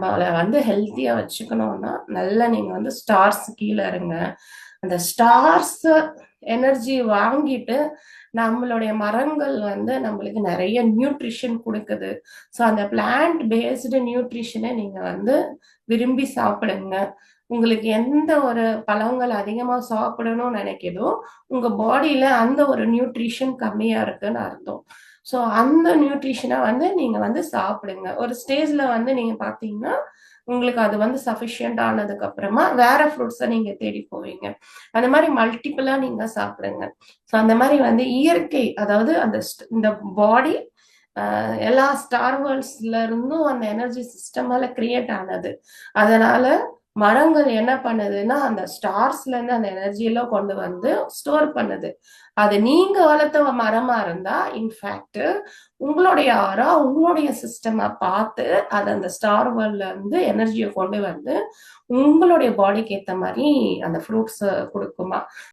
நம்மளை வந்து ஹெல்த்தியாக வச்சுக்கணும்னா நல்லா நீங்கள் வந்து ஸ்டார்ஸ் கீழே இருங்க அந்த ஸ்டார்ஸ் எனர்ஜி வாங்கிட்டு நம்மளுடைய மரங்கள் வந்து நம்மளுக்கு நிறைய நியூட்ரிஷன் கொடுக்குது. ஸோ அந்த பிளான்ட் பேஸ்டு நியூட்ரிஷனை நீங்க வந்து விரும்பி சாப்பிடுங்க. உங்களுக்கு எந்த ஒரு பழங்கள் அதிகமா சாப்பிடணும்னு நினைக்கிதோ உங்க பாடியில அந்த ஒரு நியூட்ரிஷன் கம்மியா இருக்குன்னு அர்த்தம். ஸோ அந்த நியூட்ரிஷனை வந்து நீங்க வந்து சாப்பிடுங்க. ஒரு ஸ்டேஜ்ல வந்து நீங்கள் பார்த்தீங்கன்னா உங்களுக்கு அது வந்து சஃபிஷியன்ட் ஆனதுக்கு அப்புறமா வேற ஃப்ரூட்ஸை நீங்க தேடி போவீங்க. அந்த மாதிரி மல்டிபிளா நீங்க சாப்பிடுங்க. ஸோ அந்த மாதிரி வந்து இயற்கை அதாவது அந்த இந்த பாடி எல்லா ஸ்டார் வேர்ல்ட்ஸ்ல இருந்தும் அந்த எனர்ஜி சிஸ்டமால கிரியேட் ஆனது. அதனால மரங்கள் என்ன பண்ணுதுன்னா அந்த ஸ்டார்ஸ்ல இருந்து அந்த எனர்ஜியெல்லாம் கொண்டு வந்து ஸ்டோர் பண்ணுது. அது நீங்க வளர்த்த மரமா இருந்தா இன்ஃபேக்ட் உங்களுடைய ஆரா உங்களுடைய சிஸ்டமா பார்த்து அது அந்த ஸ்டார் வேர்ல்ட்ல இருந்து எனர்ஜியை கொண்டு வந்து உங்களுடைய பாடிக்கு ஏத்த மாதிரி அந்த ஃப்ரூட்ஸ் கொடுக்குமா?